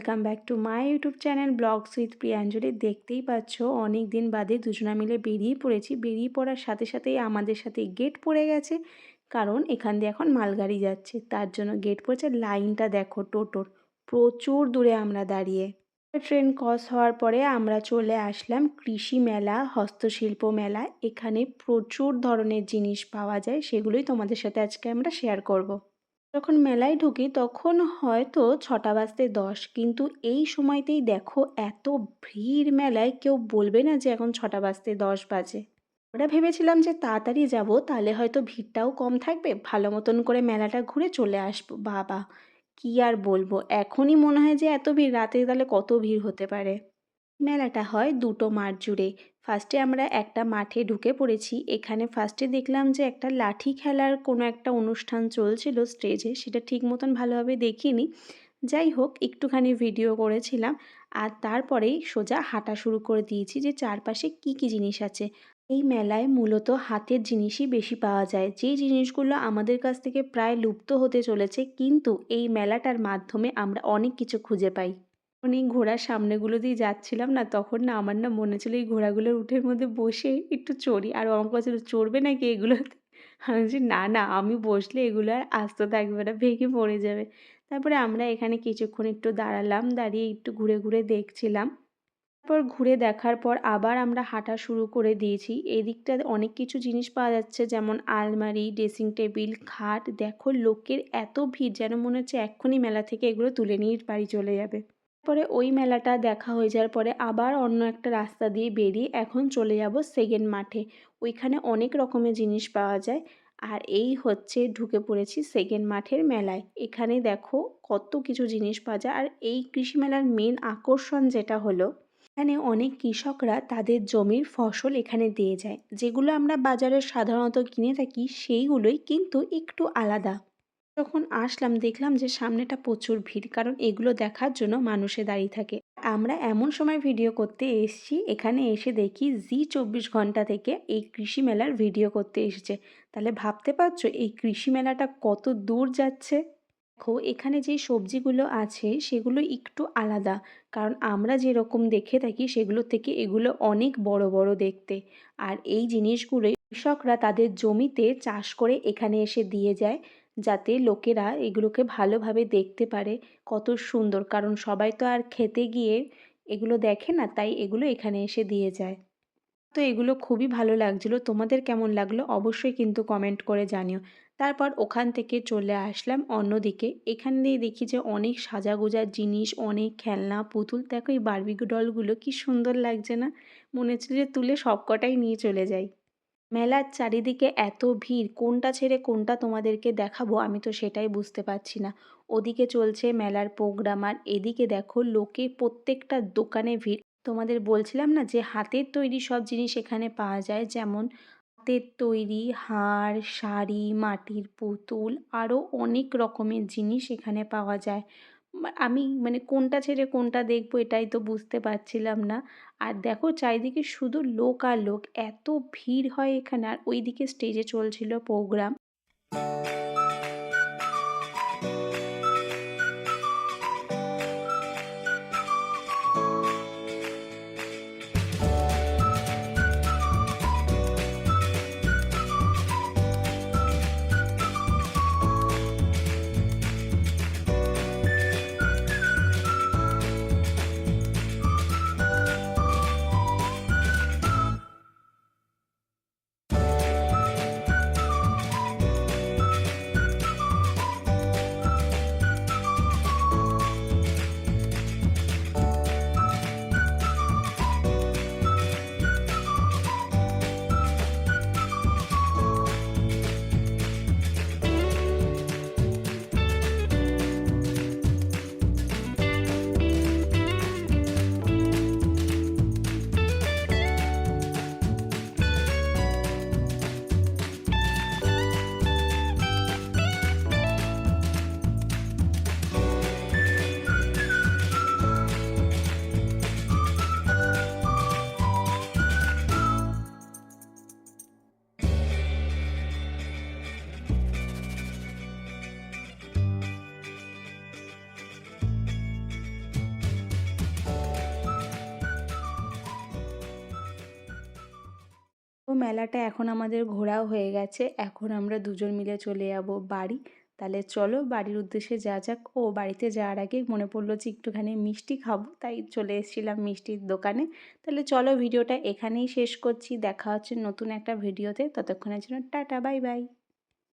Welcome back to my YouTube channel vlogs with Priyanjali দেখতেই পাচ্ছ অনেক দিন বাদে দুজনা মিলে বেরিয়ে পড়েছি। বেরিয়ে পড়ার সাথে সাথেই আমাদের সাথে গেট পড়ে গেছে, কারণ এখান দিয়ে এখন মালগাড়ি যাচ্ছে। তার জন্য গেট পড়েছে। লাইনটা দেখো, টোটোর। প্রচুর দূরে আমরা দাঁড়িয়ে। ট্রেন ক্রস হওয়ার পরে আমরা চলে আসলাম কৃষি মেলা, হস্তশিল্প মেলা। এখানে প্রচুর ধরনের জিনিস পাওয়া যায়, সেগুলোই তোমাদের সাথে আজকে আমরা শেয়ার করব। যখন মেলায় ঢুকি তখন হয়তো ছটা বাজতে দশ, কিন্তু এই সময়তেই দেখো এত ভিড় মেলায় কেউ বলবে না যে এখন ছটা বাজতে দশ বাজে। আমরা ভেবেছিলাম যে তাড়াতাড়ি যাব, তাহলে হয়তো ভিড়টাও কম থাকবে, ভালো মতন করে মেলাটা ঘুরে চলে আসব। বাবা, কি আর বলব? এখনই মনে হয় যে এত ভিড়, রাতে তাহলে কত ভিড় হতে পারে? মেলাটা হয় দুটো মাঠ জুড়ে। ফার্স্টে আমরা একটা মাঠে ঢুকে পড়েছি। এখানে ফার্স্টে দেখলাম যে একটা লাঠি খেলার কোনো একটা অনুষ্ঠান চলছিল স্টেজে সেটা ঠিক মতন ভালোভাবে দেখিনি। যাই হোক, একটুখানি ভিডিও করেছিলাম। আর তারপরেই সোজা হাঁটা শুরু করে দিয়েছি যে চারপাশে কি কি জিনিস আছে। এই মেলায় মূলত হাতের জিনিসই বেশি পাওয়া যায়। যে জিনিসগুলো আমাদের কাছ থেকে প্রায় লুপ্ত হতে চলেছে, কিন্তু এই মেলাটার মাধ্যমে আমরা অনেক কিছু খুঁজে পাই। যখন এই ঘোড়ার সামনেগুলো দিয়ে যাচ্ছিলাম না, তখন না আমার না মনে ছিল এই ঘোড়াগুলোর উঠের মধ্যে বসে একটু চড়ি। আর ও আমাকে বলছিল, চড়বে নাকি এগুলোতে? আমি বলছি, না না, আমি বসলে এগুলো আর আস্ত থাকবে না, ভেঙে পড়ে যাবে। তারপরে আমরা এখানে কিছুক্ষণ একটু দাঁড়ালাম, দাঁড়িয়ে একটু ঘুরে ঘুরে দেখছিলাম। তারপর ঘুরে দেখার পর আবার আমরা হাঁটা শুরু করে দিয়েছি। এদিকটা অনেক কিছু জিনিস পাওয়া যাচ্ছে, যেমন আলমারি, ড্রেসিং টেবিল, খাট। দেখো, লোকের এত ভিড় যেন মনে হচ্ছে এক্ষুনি মেলা থেকে এগুলো তুলে নিয়ে বাড়ি চলে যাবে। তারপরে ওই মেলাটা দেখা হয়ে যাওয়ার পরে আবার অন্য একটা রাস্তা দিয়ে বেরিয়ে এখন চলে যাব সেকেন্ড মাঠে। ওইখানে অনেক রকমের জিনিস পাওয়া যায়। আর এই হচ্ছে ঢুকে পড়েছি সেকেন্ড মাঠের মেলায়। এখানে দেখো কত কিছু জিনিস পাওয়া যায়। আর এই কৃষি মেলার মেন আকর্ষণ যেটা হলো, এখানে অনেক কৃষকরা তাদের জমির ফসল এখানে দিয়ে যায়। যেগুলো আমরা বাজারে সাধারণত কিনে থাকি সেইগুলোই কিন্তু একটু আলাদা। যখন আসলাম, দেখলাম যে সামনেটা প্রচুর ভিড়, কারণ এগুলো দেখার জন্য মানুষে দাঁড়িয়ে থাকে। আমরা এমন সময় ভিডিও করতে এসেছি, এখানে এসে দেখি জি চব্বিশ ঘণ্টা থেকে এই কৃষি মেলার ভিডিও করতে এসেছে। তাহলে ভাবতে পারছ এই কৃষি মেলাটা কত দূর যাচ্ছে? দেখো, এখানে যে সবজিগুলো আছে, সেগুলো একটু আলাদা, কারণ আমরা যেরকম দেখে থাকি, সেগুলোর থেকে এগুলো অনেক বড় বড় দেখতে। আর এই জিনিসগুলোই কৃষকরা তাদের জমিতে চাষ করে এখানে এসে দিয়ে যায়। যাতে লোকেরা এগুলোকে ভালোভাবে দেখতে পারে কত সুন্দর। কারণ সবাই তো আর খেতে গিয়ে এগুলো দেখে না, তাই এগুলো এখানে এসে দিয়ে যায়। তো এগুলো খুবই ভালো লাগছিল। তোমাদের কেমন লাগল অবশ্যই কিন্তু কমেন্ট করে জানিও। তারপর ওখান থেকে চলে আসলাম অন্যদিকে। এখান দিয়ে দেখি যে অনেক সাজাগোজার জিনিস, অনেক খেলনা, পুতুল। দেখো এই বার্বিক ডলগুলো কি সুন্দর লাগছে না? মনে হচ্ছে যে তুলে সবকটাই নিয়ে চলে যাই। মেলার চারিদিকে এত ভিড়, কোনটা ছেড়ে কোনটা তোমাদেরকে দেখাবো আমি তো সেটাই বুঝতে পারছি না। ওদিকে চলছে মেলার প্রোগ্রাম আর এদিকে দেখো লোকে প্রত্যেকটা দোকানে ভিড়। তোমাদের বলছিলাম না যে হাতের তৈরি সব জিনিস এখানে পাওয়া যায়, যেমন হাতের তৈরি হাড় শাড়ি, মাটির পুতুল আরও অনেক রকমের জিনিস এখানে পাওয়া যায়। আমি মানে কোনটা ছেড়ে কোনটা দেখব এটাই তো বুঝতে পারছিলাম না। আর দেখো চারিদিকে শুধু লোক আর লোক, এত ভিড় হয় এখানে। আর ওইদিকে স্টেজে চলছিল প্রোগ্রাম মেলাটা এখন আমাদের ঘোরাও হয়ে গেছে। এখন আমরা দুজন মিলে চলে যাব বাড়ি। তাহলে চলো বাড়ির উদ্দেশ্যে যা যাক। ও বাড়িতে যাওয়ার আগে মনে পড়ল যে একটুখানি মিষ্টি খাব, তাই চলে এসেছিলাম মিষ্টির দোকানে। তাহলে চলো ভিডিওটা এখানেই শেষ করছি। দেখা হচ্ছে নতুন একটা ভিডিওতে। ততক্ষণের জন্য টাটা, বাই বাই।